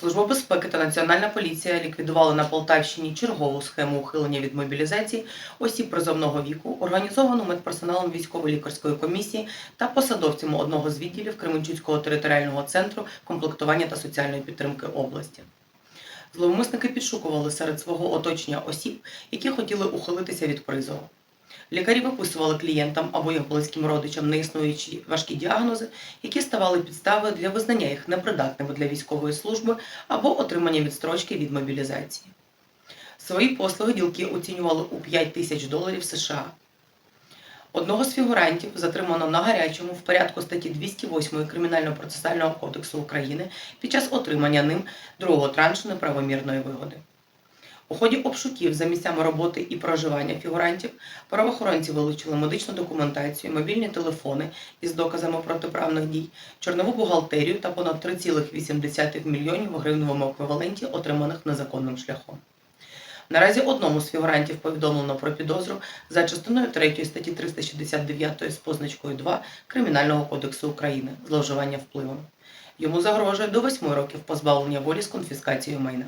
Служба безпеки та Національна поліція ліквідували на Полтавщині чергову схему ухилення від мобілізації осіб призовного віку, організовану медперсоналом військово-лікарської комісії та посадовцями одного з відділів Кременчуцького територіального центру комплектування та соціальної підтримки області. Зловмисники підшукували серед свого оточення осіб, які хотіли ухилитися від призову. Лікарі виписували клієнтам або їх близьким родичам неіснуючі важкі діагнози, які ставали підставою для визнання їх непридатними для військової служби або отримання відстрочки від мобілізації. Свої послуги ділки оцінювали у 5 тисяч доларів США. Одного з фігурантів затримано на гарячому в порядку статті 208 Кримінально-процесуального кодексу України під час отримання ним другого траншу неправомірної вигоди. У ході обшуків за місцями роботи і проживання фігурантів правоохоронці вилучили медичну документацію, мобільні телефони із доказами протиправних дій, чорнову бухгалтерію та понад 3,8 мільйонів гривневому еквіваленті, отриманих незаконним шляхом. Наразі одному з фігурантів повідомлено про підозру за частиною 3 статті 369 з позначкою 2 Кримінального кодексу України зловживання впливом. Йому загрожує до 8 років позбавлення волі з конфіскацією майна.